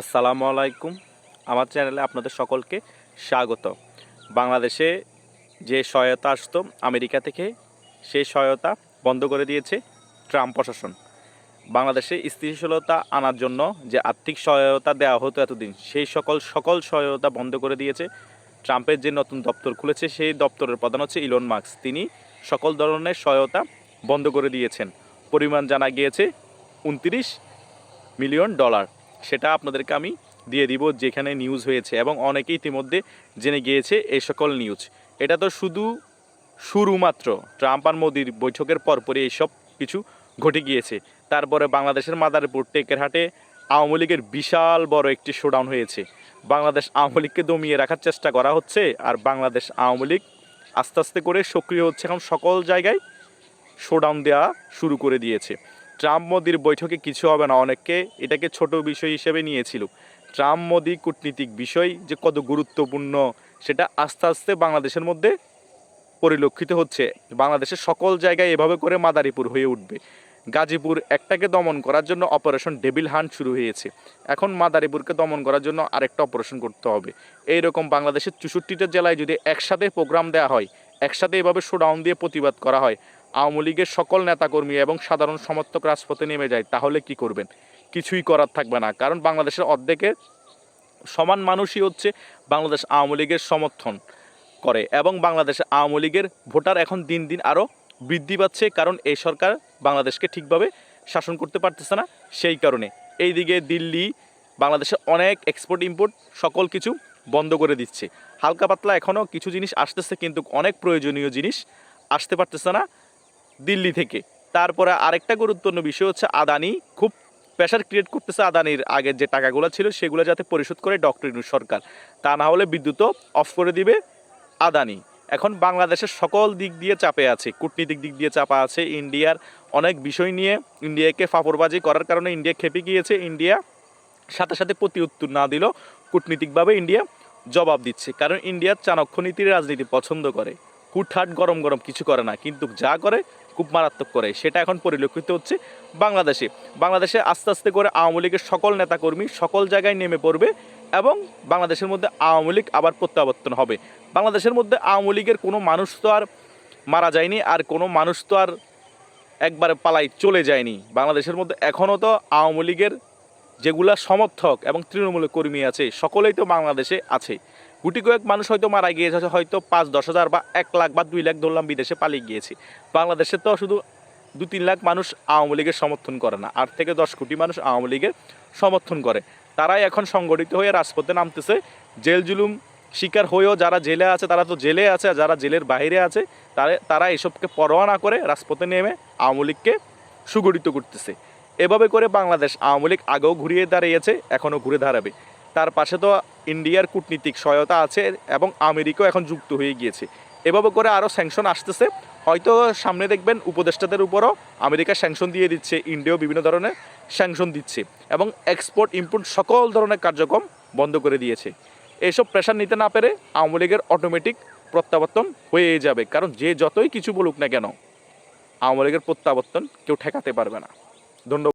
আসসালামু আলাইকুম। আমার চ্যানেলে আপনাদের সকলকে স্বাগত। বাংলাদেশে যে সহায়তা আসতো, আমেরিকা থেকে সেই সহায়তা বন্ধ করে দিয়েছে ট্রাম্প প্রশাসন। বাংলাদেশে স্থিতিশীলতা আনার জন্য যে আর্থিক সহায়তা দেওয়া হতো এতদিন, সেই সকল সকল সহায়তা বন্ধ করে দিয়েছে ট্রাম্পের যে নতুন দপ্তর খুলেছে, সেই দপ্তরের প্রধান হচ্ছে ইলন মার্কস তিনি সকল ধরনের সহায়তা বন্ধ করে দিয়েছেন। পরিমাণ জানা গিয়েছে, উনত্রিশ মিলিয়ন ডলার। সেটা আপনাদেরকে আমি দিয়ে দিব যেখানে নিউজ হয়েছে এবং অনেকেই ইতিমধ্যে জেনে গিয়েছে এই সকল নিউজ এটা তো শুধু শুরু মাত্র। ট্রাম্প আর মোদির বৈঠকের পরপরই এইসব কিছু ঘটে গিয়েছে। তারপরে বাংলাদেশের মাদারীপুর, টেকেরহাটে আওয়ামী লীগের বিশাল বড় একটি শোডাউন হয়েছে। বাংলাদেশ আওয়ামী লীগকে দমিয়ে রাখার চেষ্টা করা হচ্ছে আর বাংলাদেশ আওয়ামী লীগ আস্তে আস্তে করে সক্রিয় হচ্ছে এখন সকল জায়গায় শোডাউন দেওয়া শুরু করে দিয়েছে। ট্রাম্প মোদির বৈঠকে কিছু হবে না, অনেককে এটাকে ছোট বিষয় হিসেবে নিয়েছিল। ট্রাম্প মোদি কূটনীতিক বিষয় যে কত গুরুত্বপূর্ণ, সেটা আস্তে আস্তে বাংলাদেশের মধ্যে পরিলক্ষিত হচ্ছে। বাংলাদেশের সকল জায়গায় এভাবে করে মাদারীপুর হয়ে উঠবে। গাজীপুর একটাকে দমন করার জন্য অপারেশন ডেবিল হান্ট শুরু হয়েছে। এখন মাদারীপুরকে দমন করার জন্য আরেকটা অপারেশন করতে হবে। এই রকম বাংলাদেশের চৌষট্টিটা জেলায় যদি একসাথে প্রোগ্রাম দেওয়া হয় একসাথে এভাবে শোডাউন দিয়ে প্রতিবাদ করা হয়। আওয়ামী লীগের সকল নেতাকর্মী এবং সাধারণ সমর্থক রাজপথে নেমে যায়, তাহলে কি করবেন? কিছুই করার থাকবে না, কারণ বাংলাদেশের অর্ধেকের সমান মানুষই হচ্ছে বাংলাদেশ আওয়ামী লীগের সমর্থন করে এবং বাংলাদেশের আওয়ামী লীগের ভোটার এখন দিন দিন আরও বৃদ্ধি পাচ্ছে, কারণ এই সরকার বাংলাদেশকে ঠিকভাবে শাসন করতে পারতেছে না সেই কারণে। এইদিকে দিল্লি, বাংলাদেশে অনেক এক্সপোর্ট ইম্পোর্ট সকল কিছু বন্ধ করে দিচ্ছে। হালকা পাতলা এখনও কিছু জিনিস আসতেছে কিন্তু অনেক প্রয়োজনীয় জিনিস আসতে পারতেছে না দিল্লি থেকে। তারপরে আরেকটা গুরুত্বপূর্ণ বিষয় হচ্ছে আদানি খুব প্রেশার ক্রিয়েট করতেছে আদানির আগের যে টাকাগুলো ছিল সেগুলো যাতে পরিশোধ করে ডক্টর ইনু সরকার। তা না হলে বিদ্যুৎও অফ করে দিবে আদানি। এখন বাংলাদেশের সকল দিক দিয়ে চাপে আছে, কূটনীতিক দিক দিয়ে চাপা আছে, ইন্ডিয়ার অনেক বিষয় নিয়ে ইন্ডিয়াকে ফাপড়বাজি করার কারণে ইন্ডিয়া খেপে গিয়েছে। ইন্ডিয়া সাথে সাথে প্রতি উত্তর না দিলেও কূটনীতিকভাবে ইন্ডিয়া জবাব দিচ্ছে। কারণ ইন্ডিয়ার চাণক্য নীতির রাজনীতি পছন্দ করে। কুটহাট গরম গরম কিছু করে না, কিন্তু যা করে খুব মারাত্মক করে। সেটা এখন পরিলক্ষিত হচ্ছে বাংলাদেশে। বাংলাদেশে আস্তে আস্তে করে আওয়ামী লীগের সকল নেতাকর্মী সকল জায়গায় নেমে পড়বে এবং বাংলাদেশের মধ্যে আওয়ামী লীগ আবার প্রত্যাবর্তন হবে। বাংলাদেশের মধ্যে আওয়ামী লীগের কোনো মানুষ তো আর মারা যায়নি, আর কোনো মানুষ তো আর একবারে পালাই চলে যায়নি। বাংলাদেশের মধ্যে এখনও তো আওয়ামী লীগের যেগুলা সমর্থক এবং তৃণমূলের কর্মী আছে, সকলেই তো বাংলাদেশে আছে। গুটি কয়েক মানুষ হয়তো মারা গিয়েছে, হয়তো পাঁচ, দশ হাজার বা এক লাখ বা দুই লাখ ধরলাম বিদেশে পালিয়ে গিয়েছে। বাংলাদেশে তো শুধু দু তিন লাখ মানুষ আওয়ামী লীগের সমর্থন করে না, আট থেকে দশ কোটি মানুষ আওয়ামী লীগের সমর্থন করে। তারাই এখন সংগঠিত হয়ে রাজপথে নামতেছে। জেল জুলুম শিকার হয়েও যারা জেলে আছে, তারা তো জেলে আছে, আর যারা জেলের বাইরে আছে, তারা তারা এসবকে পরোয়া না করে রাজপথে নেমে আওয়ামী লীগকে সুগঠিত করতেছে। এভাবে করে বাংলাদেশ আওয়ামী লীগ আগেও ঘুরিয়ে দাঁড়িয়েছে, এখনও ঘুরে দাঁড়াবে। তার পাশে তো ইন্ডিয়ার কূটনীতিক সহায়তা আছে এবং আমেরিকাও এখন যুক্ত হয়ে গিয়েছে। এভাবে করে আরও স্যাংশন আসতেছে। হয়তো সামনে দেখবেন উপদেষ্টাদের উপরও আমেরিকা স্যাংশন দিয়ে দিচ্ছে, ইন্ডিয়াও বিভিন্ন ধরনের স্যাংশন দিচ্ছে এবং এক্সপোর্ট ইম্পোর্ট সকল ধরনের কার্যক্রম বন্ধ করে দিয়েছে। এসব প্রেশার নিতে না পেরে আওয়ামী লীগের অটোমেটিক প্রত্যাবর্তন হয়ে যাবে। কারণ যে যতই কিছু বলুক না কেন, আওয়ামী লীগের প্রত্যাবর্তন কেউ ঠেকাতে পারবে না। ধন্যবাদ